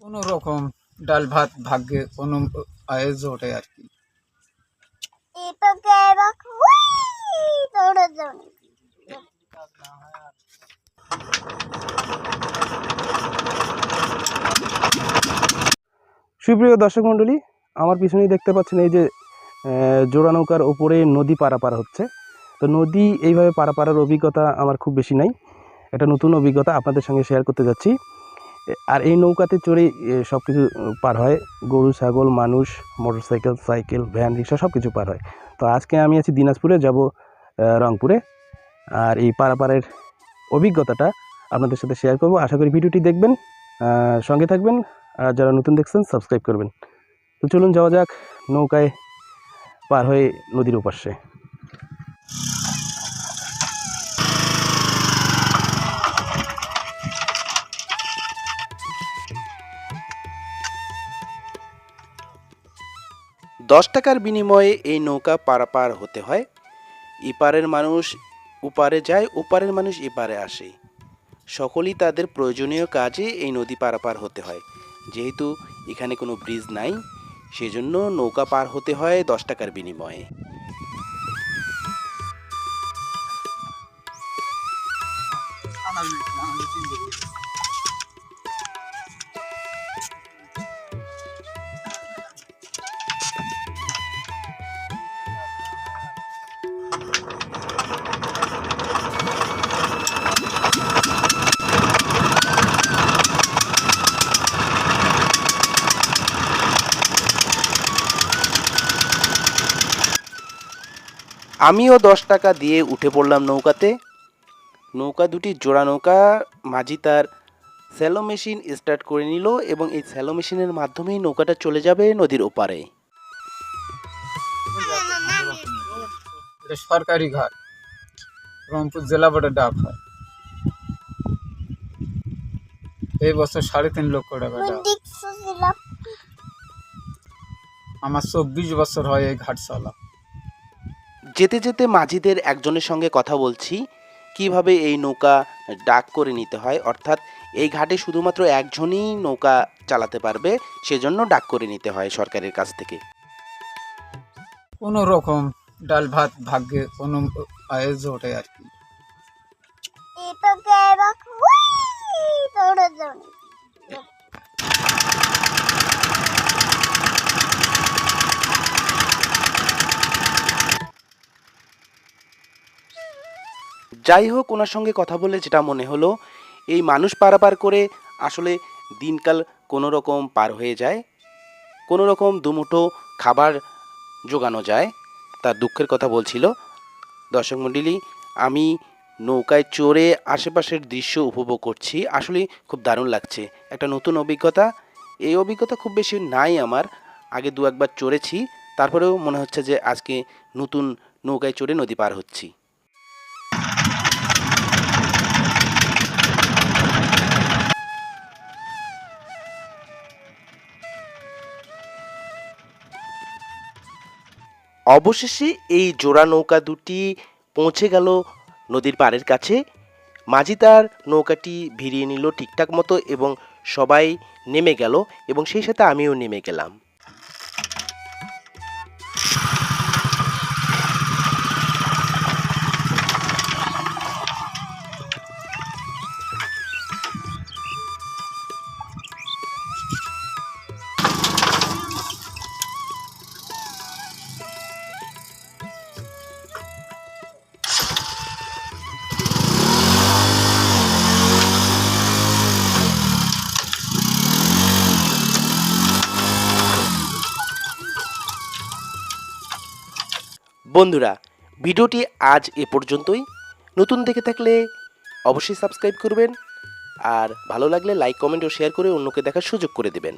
কোনো রকম ডাল ভাত ভাগ্যে কোনো আয়োজ ওঠে আর কি. সুপ্রিয় দর্শক মণ্ডলী আমার পিছনেই দেখতে পাচ্ছেন এই যে জোড়া নৌকার ওপরে নদী পারাপার হচ্ছে। তো নদী এইভাবে পারাপারের অভিজ্ঞতা আমার খুব বেশি নাই। একটা নতুন অভিজ্ঞতা আপনাদের সঙ্গে শেয়ার করতে যাচ্ছি। আর এই নৌকাতে চড়ে সব কিছু পার হয়। গরু, ছাগল, মানুষ, মোটরসাইকেল, সাইকেল, ভ্যান, রিক্সা সব কিছু পার হয়। তো আজকে আমি আছি দিনাজপুরে, যাব রংপুরে। আর এই পারাপারের অভিজ্ঞতাটা আপনাদের সাথে শেয়ার করব। আশা করি ভিডিওটি দেখবেন সঙ্গে থাকবেন। আর যারা নতুন দেখছেন সাবস্ক্রাইব করবেন। তো চলুন যাওয়া যাক নৌকায় পার হয়ে নদীর ওপাশে দশ টাকার বিনিময়ে এই নৌকা পারাপার হতে হয়। ইপারের মানুষ উপারে যায়, ওপারের মানুষ এপারে আসে। সকলেই তাদের প্রয়োজনীয় কাজে এই নদী পারাপার হতে হয়। যেহেতু এখানে কোনো ব্রিজ নাই সেজন্য নৌকা পার হতে হয় দশ টাকার বিনিময়ে। আমিও দশ টাকা দিয়ে উঠে পড়লাম নৌকাতে। নৌকা দুটি জোড়া নৌকা মাঝি তার স্যালো মেশিন স্টার্ট করে নিল এবং এই স্যালো মেশিনের মাধ্যমেই নৌকাটা চলে যাবে নদীর ওপারে। এটা সরকারি ঘাট রংপুর জেলা বোর্ডে ডাক হয় এই বছর সাড়ে তিন লক্ষ টাকা. আমার চব্বিশ বছর হয় এই ঘাট চলা যেতে যেতে মাঝিদের একজনের সঙ্গে কথা বলছি কীভাবে এই নৌকা ডাক করে নিতে হয় অর্থাৎ এই ঘাটে শুধুমাত্র একজনই নৌকা চালাতে পারবে সেজন্য ডাক করে নিতে হয় সরকারের কাছ থেকে। কোনো রকম ডাল ভাত ভাগ্যে কোনো আয়োজ ওঠে আর কি। যাই হোক ওনার সঙ্গে কথা বলে যেটা মনে হলো, এই মানুষ পারাপার করে আসলে দিনকাল কোনো রকম পার হয়ে যায় কোনো রকম দুমুঠো খাবার জোগানো যায়, তার দুঃখের কথা বলছিল। দর্শক মণ্ডলী আমি নৌকায় চড়ে আশেপাশের দৃশ্য উপভোগ করছি, আসলে খুব দারুণ লাগছে। একটা নতুন অভিজ্ঞতা, এই অভিজ্ঞতা খুব বেশি নাই আমার, আগে দু একবার চড়েছি, তারপরেও মনে হচ্ছে যে আজকে নতুন নৌকায় চড়ে নদী পার হচ্ছি। অবশেষে এই জোড়া নৌকা দুটি পৌঁছে গেল নদীর পাড়ের কাছে। মাঝি তার নৌকাটি ভিড়িয়ে নিল ঠিকঠাক মতো এবং সবাই নেমে গেল এবং সেই সাথে আমিও নেমে গেলাম। বন্ধুরা, ভিডিওটি আজ এ পর্যন্তই। নতুন দেখে থাকলে অবশ্যই সাবস্ক্রাইব করবেন, আর ভালো লাগলে লাইক, কমেন্ট ও শেয়ার করে অন্যকে দেখার সুযোগ করে দেবেন।